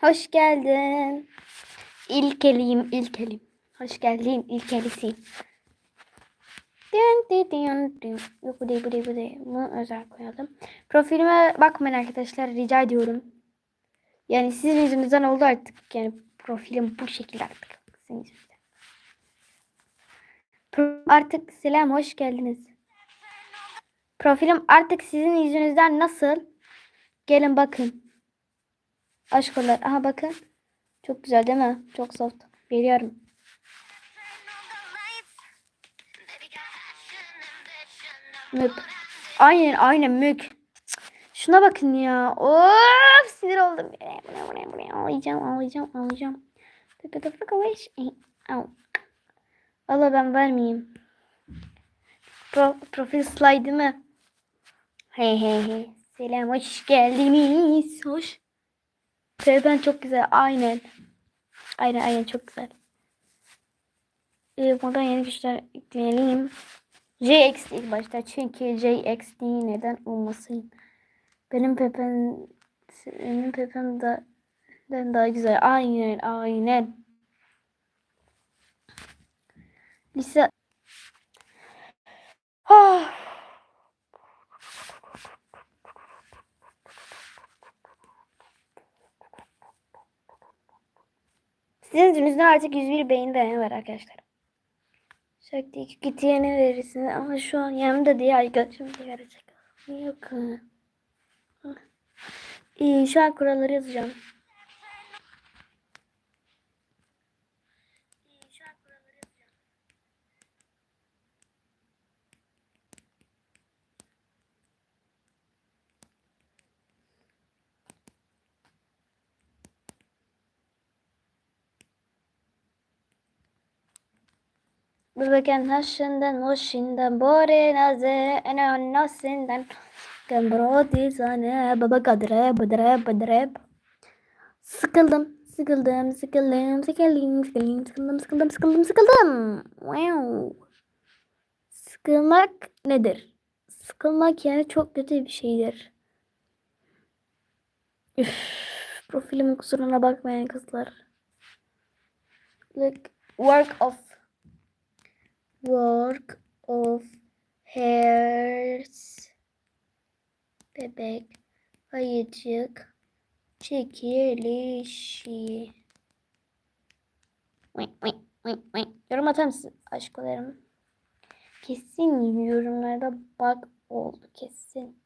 Hoş geldin. İlkeliyim, ilkelim. Hoş geldin, ilkelisiyim. Dün dün dün dün. Yok bu değil, bu değil, bu değil. Bunu özel koyalım. Profilime bakmayın arkadaşlar, rica ediyorum. Yani sizin yüzünüzden oldu artık. Yani profilim bu şekilde artık. Sizin yüzünüzden. Artık selam, hoş geldiniz. Profilim artık sizin yüzünüzden nasıl? Gelin bakın. Aşkolar. Aha bakın. Çok güzel değil mi? Çok soft. Veriyorum. Mük. Aynen aynen mük. Şuna bakın ya. Of sinir oldum. Ağlayacağım ağlayacağım. Tıkı tıkı tıkı beş. Au. Valla ben vermeyeyim. Pro, profil slide değil mi? Hey hey hey. Selam hoş geldiniz. Hoş. Ben çok güzel. Aynen. Aynen aynen çok güzel. Ee, buradan yeni güçler ekleyelim. JX ilk başta çünkü JX değil neden olmasın. Benim Pepem benim Pepem da den daha güzel. Aynen aynen. Lise Ah. Sizin yüzünüzden artık 101 beğeni beğeni var arkadaşlar. Şakti iki gitiyene verirsin ama şu an yanımda diye arkadaşım gelecek. Yok. İyi şu an kuralları yazacağım. Bebekken haşinden hoşinden bore naze ene annasinden Gembrodi zane baba kadre badre badre Sıkıldım sıkıldım sıkıldım sıkıldım sıkıldım sıkıldım sıkıldım sıkıldım sıkıldım wow. Sıkılmak nedir? Sıkılmak yani çok kötü bir şeydir. Üf, profilimin kusuruna bakmayın kızlar. Like work of work of hairs. Bebek ayıcık çekilişi. Yorum atar mısın aşklarım kesin yorumlarda bak oldu kesin.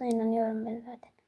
Da inanıyorum ben zaten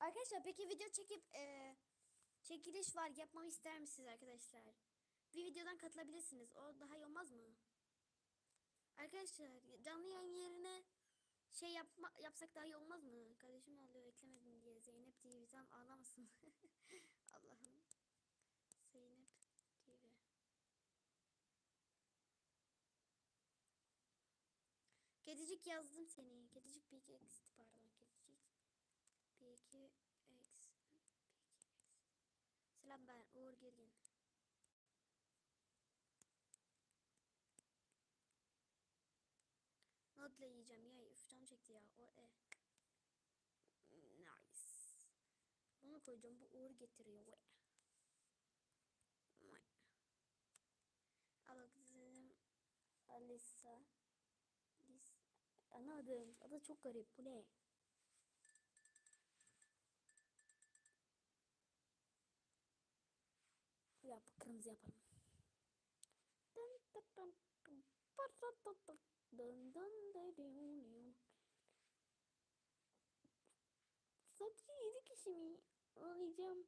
Arkadaşlar peki video çekip e, çekiliş var yapmamı ister misiniz arkadaşlar? Bir videodan katılabilirsiniz. O daha iyi olmaz mı? Arkadaşlar canlı yayın yerine şey yapma, yapsak daha iyi olmaz mı? Kardeşim alıyor eklemedim diye Zeynep TV'den ağlamasın. Allah'ım. Zeynep TV. Kedicik yazdım seni. Kedicik bir 2 x 2 x Selam ben Uğur Girgin. Nodla yiyeceğim. Ya üf çekti ya. O e. Nice. Bunu koyacağım. Bu uğur getiriyor. Vay. Vay. Alakzizim Alisa. Lis. Ana adım. Adı çok garip. Bu ne? Dın dın dın. Sadece 7 kişi mi? Ağlayacağım.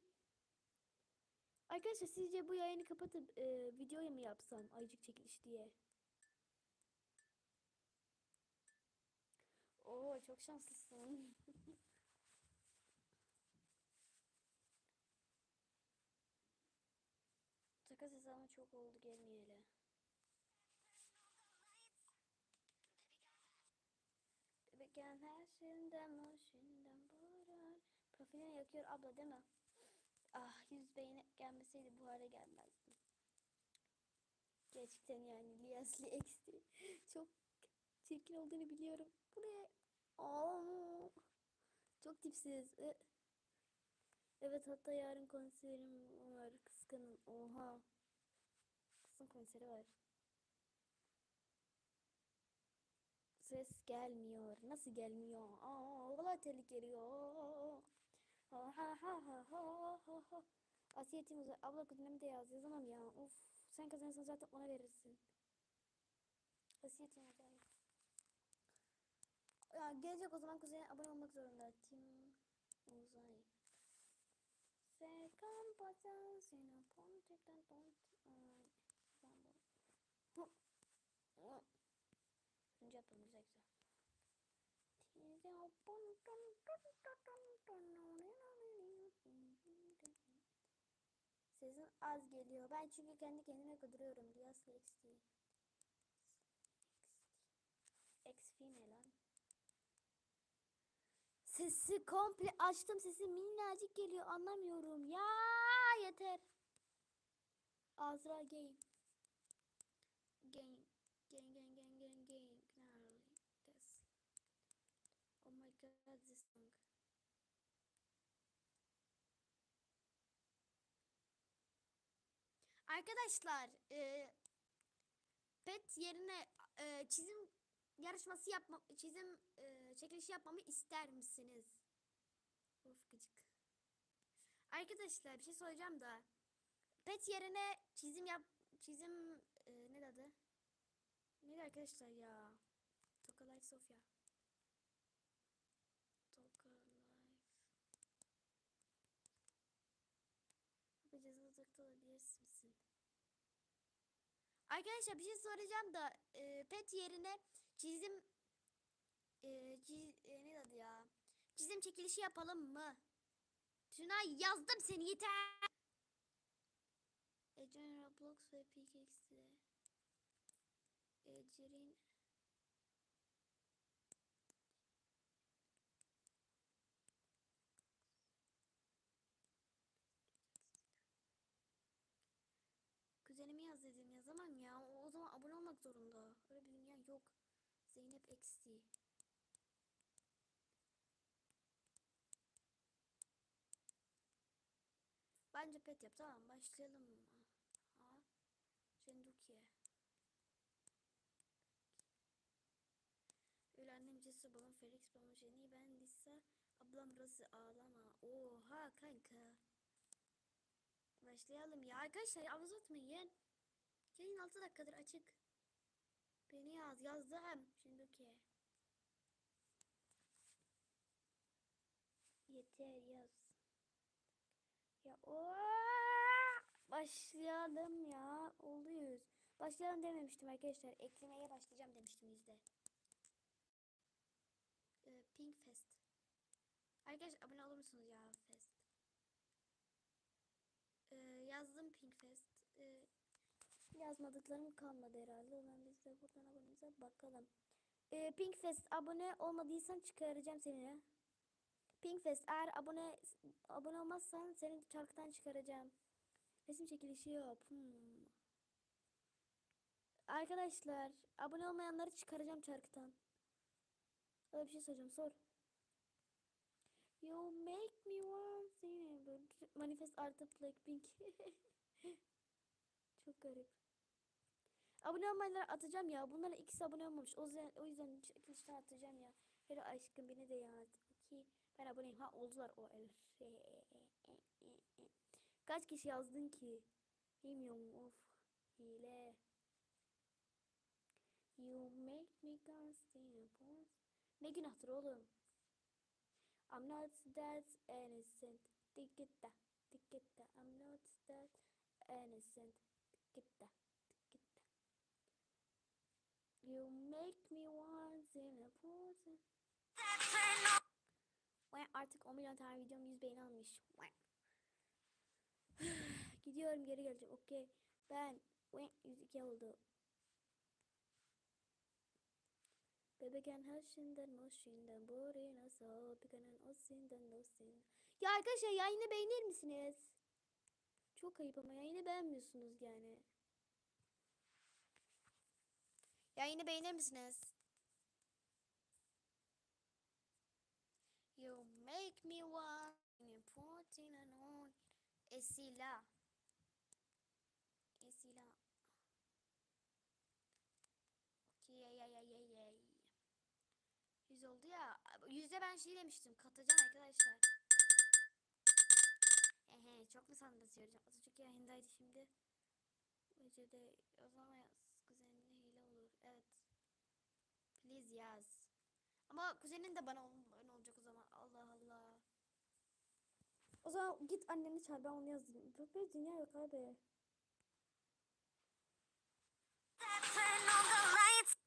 Arkadaşlar sizce bu yayını kapatıp e, videoya mı yapsam ayıcık çekiliş diye? Oo çok şanslısın. Çok oldu gelmeyeli. Bebeken her şeyinden şeyinden burar. Profiline yakıyor abla değil mi? Ah yüz beğeni gelmeseydi bu hale gelmezdim. Gerçekten yani Liasli X'ti. Çok çirkin olduğunu biliyorum. Bu ne? Aa, çok tipsiz. E- Evet hatta yarın konserim var. Kıskanın. Oha. Kızın konseri var. Ses gelmiyor. Nasıl gelmiyor? Aa, valla telik geliyor. Ha ha ha ha ha ha ha. Asiye Timuz'a abla kuzenimi de yaz. Yazamam ya. Of. Sen kazanırsan zaten ona verirsin. Asiye Timuz'a yaz. Ya gelecek o zaman kuzene abone olmak zorunda. Tim Uzay. Se campazan sino ponte ton. Önce yapalım güzel güzel. Sesin az geliyor. Ben çünkü kendi kendime kuduruyorum. Riyas XT. X ne lan? Sesi komple açtım. Sesi minnacık geliyor. Anlamıyorum. Ya yeter. Azra game. Game. Game game game game. Gnarly. This. Oh my god this song. Arkadaşlar e, pet yerine e, çizim yarışması yapma çizim e, çekilişi yapmamı ister misiniz? Of gıcık. Arkadaşlar bir şey söyleyeceğim da pet yerine çizim yap çizim? Neydi arkadaşlar ya? Toka Life Sofia. Toka Life. Yapacağız uzakta olabilir misin? Arkadaşlar bir şey soracağım da e, pet yerine çizim e, çiz, e, ne adı ya? Çizim çekilişi yapalım mı? Tünay yazdım seni yeter. Ecren Roblox ve PKX'de. Ecrin Kuzenimi yaz dedim yazamam ya. O, o zaman abone olmak zorunda. Öyle bir dünya yok. Zeynep XD. Bence pet yap tamam başlayalım mı? Ha? Jendukiye. Öyle Cesur babam Felix babam Jenny ben Lisa ablam burası ağlama. Oha kanka. Başlayalım ya arkadaşlar yalnız atmayın. Yayın 6 dakikadır açık. Beni yaz yazdım. Şimdi okey. Yeter yaz. Ya o başlayalım ya. Oluyoruz. Başlayalım dememiştim arkadaşlar. Eklemeye başlayacağım demiştim yüzde. Pink Fest. Arkadaşlar abone olur musunuz ya Fest? Ee, yazdım Pink Fest. Ee, yazmadıklarım kalmadı herhalde. Zaman biz de buradan abonemize bakalım. Ee, Pink Fest abone olmadıysan çıkaracağım seni. Pink Fest eğer abone abone olmazsan seni çarktan çıkaracağım. Resim çekilişi yok. Hmm. Arkadaşlar abone olmayanları çıkaracağım çarktan. Öyle bir şey soracağım sor. You make me want to manifest art Blackpink. Çok garip. Abone olmayanlara atacağım ya. Bunların ikisi abone olmamış. O yüzden, o yüzden çekilişten atacağım ya. Hele aşkım beni de yaz. Ki ben aboneyim. Ha oldular o el. Kaç kişi yazdın ki? Bilmiyorum of. Hile. You make me constable. Ne günahtır oğlum? I'm not that innocent. Dikitta, dikitta. I'm not that innocent. Dikitta, dikitta. You make me want in a poison. Artık 10 milyon tane videom 100 beğeni almış. Gidiyorum geri geleceğim. Okey. Ben vay, 102 oldu. Bebekken her şeyinden o şeyinden nasıl bebekken o şeyinden o şeyinden. Ya arkadaşlar yayını beğenir misiniz? Çok ayıp ama yayını beğenmiyorsunuz yani. Yayını beğenir misiniz? You make me want important and on. Esila. Okey yay yay yay yay yay. Yüz oldu ya. Yüzde ben şey demiştim. Katacağım arkadaşlar. Ehe çok mu sandırsıyorum? Azıcık yayındaydı şimdi. Gece de o zaman yaz. Kuzenine hile olur. Evet. Please yaz. Ama kuzenin de bana ol- olacak o zaman. Allah Allah. O zaman git anneni çağır ben onu yazayım. Yok bir dünya yok abi.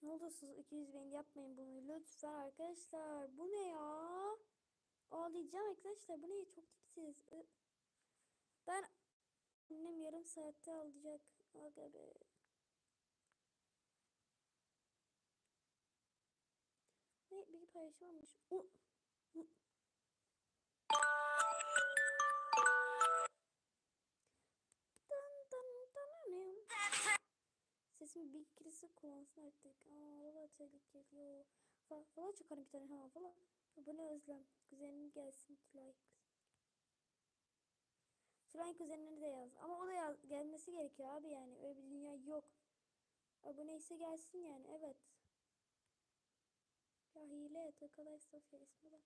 Ne olursunuz 200 bin yapmayın bunu lütfen arkadaşlar. Bu ne ya? Ağlayacağım arkadaşlar. Bu ne? Çok tipsiz. Ben annem yarım saatte alacak. Aga be. Ne bir paylaşım almış. Sesimi bir ikilisi kullansın artık. Aa valla tehlikeli o. Valla, çıkarım bir tane ha valla. Bu ne özlem. Kuzenim gelsin Tülay. Tülay kuzenini de yaz. Ama o da yaz, gelmesi gerekiyor abi yani. Öyle bir dünya yok. Aboneyse gelsin yani evet. Ya hile Tokalay Sofya isme bak.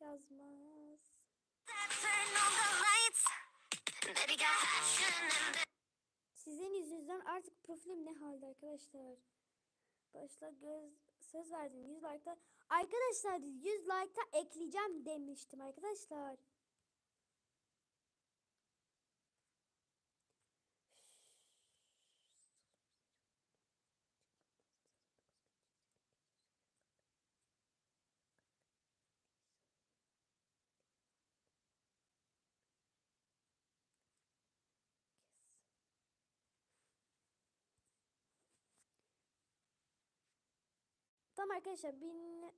Yazmaz. Sizin yüzünüzden artık profilim ne halde arkadaşlar? Başta göz söz verdim 100 like'ta. Arkadaşlar 100 like'ta ekleyeceğim demiştim arkadaşlar. Tamam arkadaşlar 1000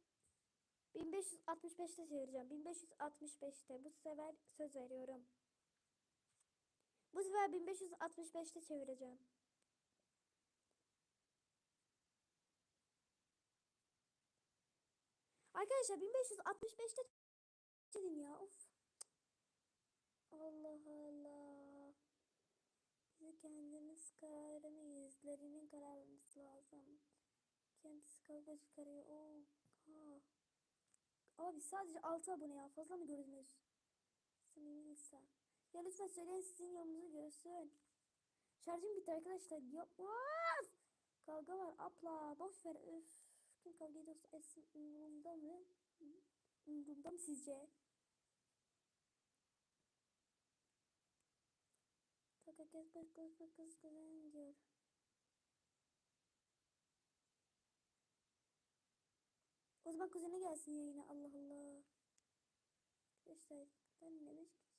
1565'te çevireceğim. 1565'te bu sefer söz veriyorum. Bu sefer 1565'te çevireceğim. Arkadaşlar 1565'te çevirin ya. Of. Allah Allah. Bize kendimiz kararını yüzlerinin kararımız lazım. Kendisi kavga çıkarıyor. Oha. Abi sadece 6 abone ya. Fazla mı gördünüz? Samimi insan. Ya lütfen söyleyin sizin yolunuzu görsün. Şarjım bitti arkadaşlar. Ya, of! Kavga var abla. Boş ver. Üf. Kim kavga ediyorsa etsin umurumda mı? Umurumda mı sizce? Kız kız kız kız kız kız diyor. Zaman kuzene gelsin yayına. Allah Allah. Arkadaşlar ben ne beş kişi.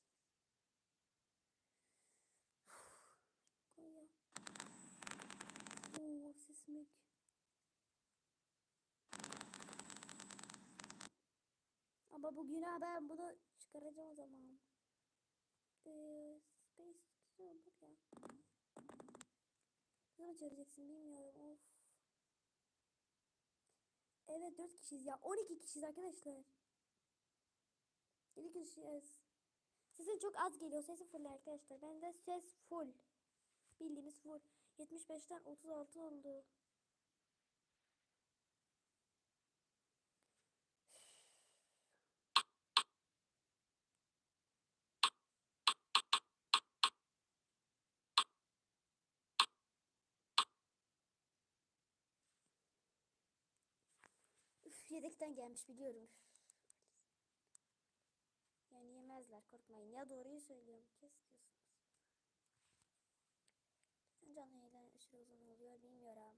Konya. Oo ses mük. Ama bugüne ben bunu çıkaracağım o zaman. Ee, space güzel olur ya. Ne çağıracaksın bilmiyorum. Of. Evet 4 kişiyiz ya. 12 kişiyiz arkadaşlar. 7 kişiyiz. Sesin çok az geliyor. Sesi full arkadaşlar. Bende ses full. Bildiğiniz full. 75'ten 36 oldu. Yedekten gelmiş biliyorum. Yani yemezler korkmayın. Ya doğruyu söylüyorum. Kes diyorsunuz. Neden canlı yayınlar aşırı uzun oluyor bilmiyorum.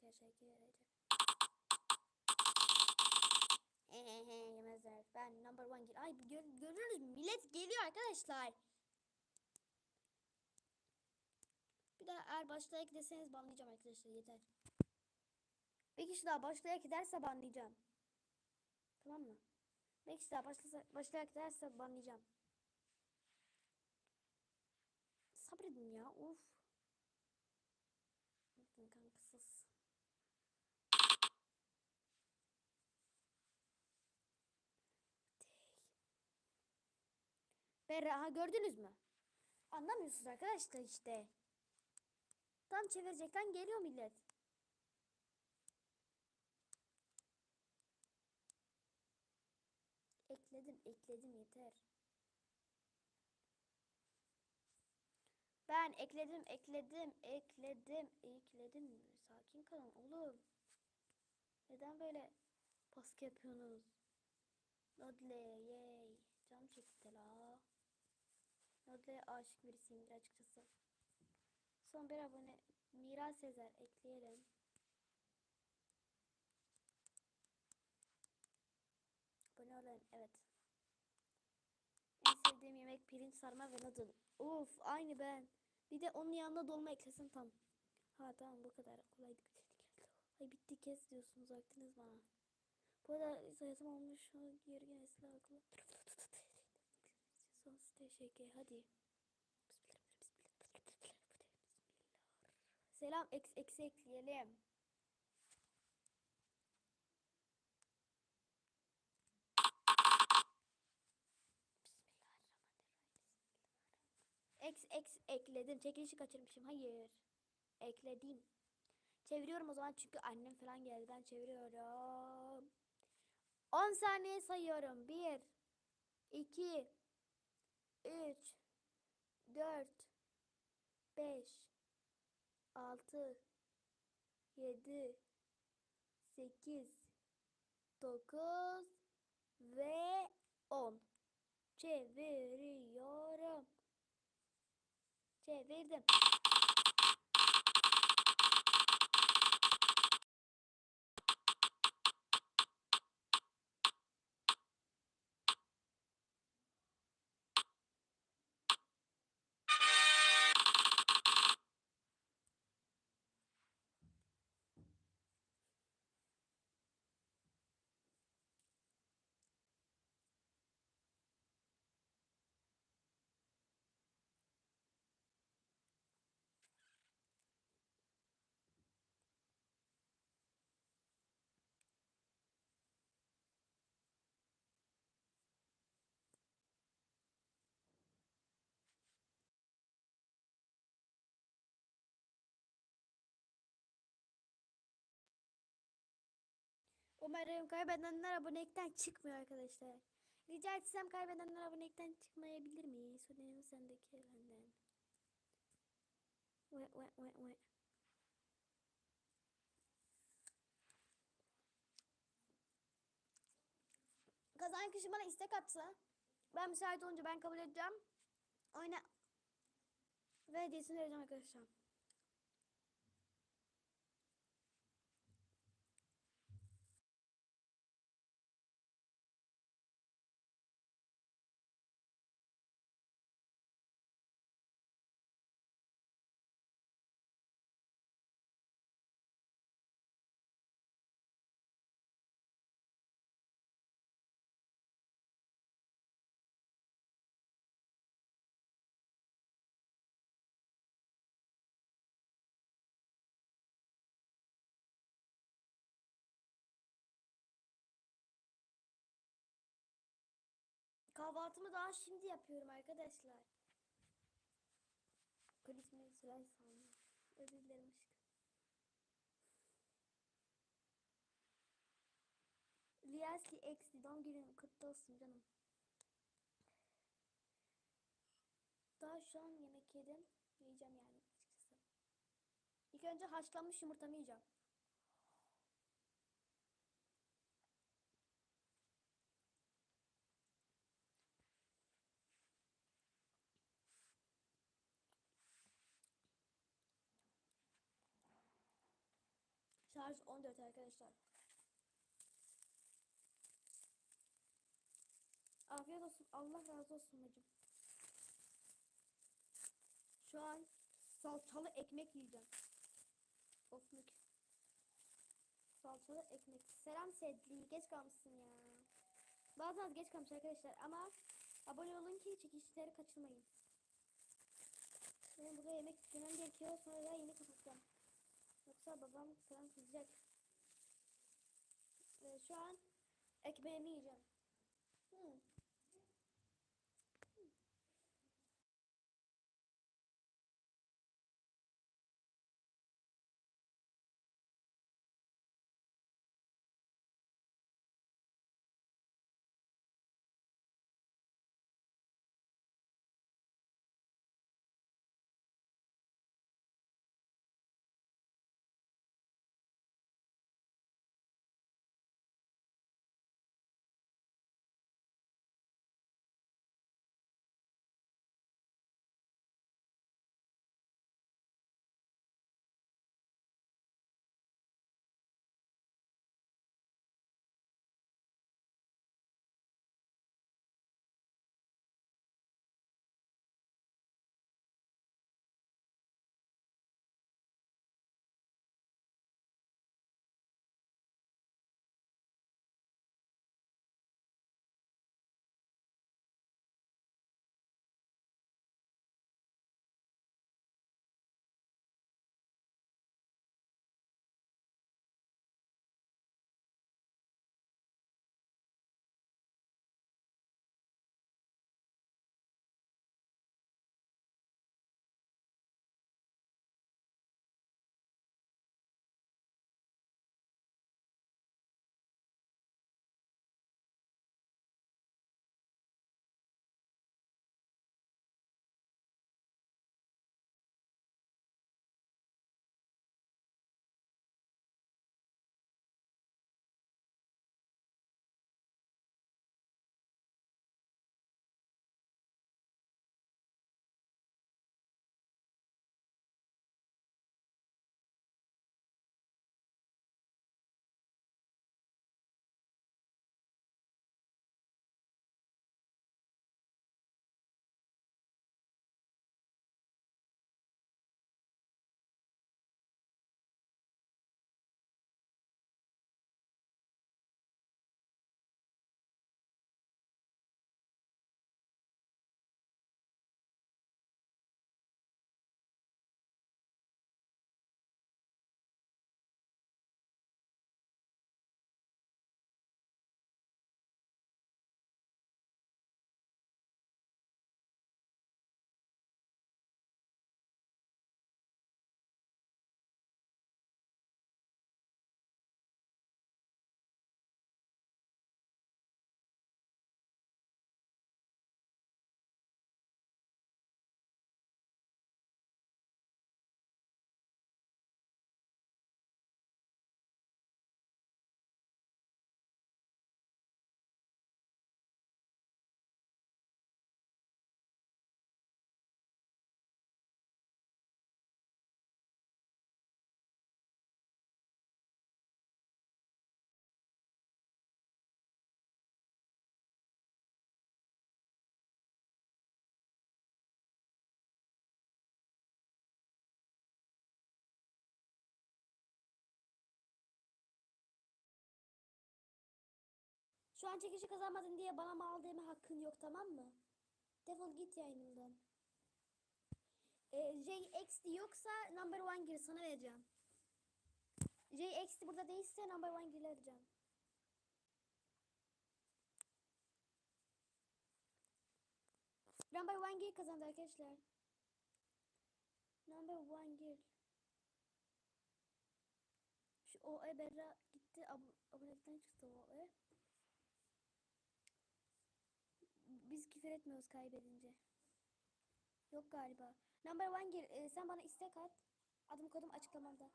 Teşekkür ederim. Hehehe yemezler. Ben number one gel. Ay gör, görüyoruz mü? Millet geliyor arkadaşlar. Bir daha eğer başlayak deseniz banlayacağım arkadaşlar yeter. Bir kişi daha başlayak derse banlayacağım. Tamam mı? Bir kişi daha başlasa, başlayak derse banlayacağım. Sabredin ya of. Bakın kankasız. Berra ha gördünüz mü? Anlamıyorsunuz arkadaşlar işte. Tam çevirecekten geliyor millet. Ekledim, ekledim yeter. Ben ekledim, ekledim, ekledim, ekledim. Sakin kalın oğlum. Neden böyle baskı yapıyorsunuz? Nodle, yay. Cam çekti la. Nodle aşık birisiyimdir açıkçası. Son bir abone Mira Sezer ekleyelim. Abone olun. Evet. En sevdiğim yemek pirinç sarma ve noodle. Of aynı ben. Bir de onun yanına dolma eklesin tam. Ha tamam bu kadar kolaydı. Ay bitti kes diyorsunuz vaktiniz bana. Bu arada sayısım olmuş. Geri nesli akıllı. Sonsuz teşekkür. Hadi. Selam eks eksi ekleyelim. X X ekledim. Çekilişi kaçırmışım. Hayır. Ekledim. Çeviriyorum o zaman çünkü annem falan geldi. Ben çeviriyorum. 10 saniye sayıyorum. 1 2 3 4 5 6 7 8 9 ve 10 çeviriyorum. Çevirdim. Umarım kaybedenler abonelikten çıkmıyor arkadaşlar. Rica etsem kaybedenler abonelikten çıkmayabilir mi? Soruyorum sendeki benden. Ve ve ve ve. Kazanan kişi bana istek atsa ben müsait olunca ben kabul edeceğim. Oyna ve hediyesini vereceğim arkadaşlar. Kahvaltımı daha şimdi yapıyorum arkadaşlar. Krisme Süray sandım. Özür dilerim aşkım. Riyasi eksi doğum günün kutlu olsun canım. Daha şu an yemek yedim. Yiyeceğim yani açıkçası. İlk önce haşlanmış yumurtamı yiyeceğim. Şarj 14 arkadaşlar. Afiyet olsun. Allah razı olsun bacım. Şu an salçalı ekmek yiyeceğim. Of mük. Salçalı ekmek. Selam Sedli. Geç kalmışsın ya. Bazen geç kalmış arkadaşlar ama abone olun ki çekişleri kaçırmayın. Benim burada yemek yemem gerekiyor. Sonra da yeni kapatacağım. Yoksa babam falan kızacak. Ve şu an ekmeğimi yiyeceğim. Şu an çekişi kazanmadın diye bana mal deme hakkın yok tamam mı? Defol git yayınımdan. Ee, JXD yoksa number one gir sana vereceğim. JXD burada değilse number one gir vereceğim. Number one gir kazandı arkadaşlar. Number one gir. Şu OE Berra gitti. Ab abonelikten çıktı OE. Biz küfür etmiyoruz kaybedince. Yok galiba. Number one gir. Ee, sen bana istek at. Adım kodum açıklamamda.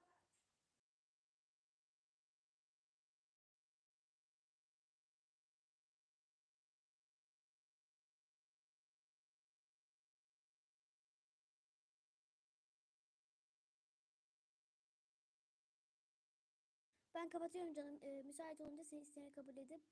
Ben kapatıyorum canım. Ee, müsait olunca seni isteğini kabul edip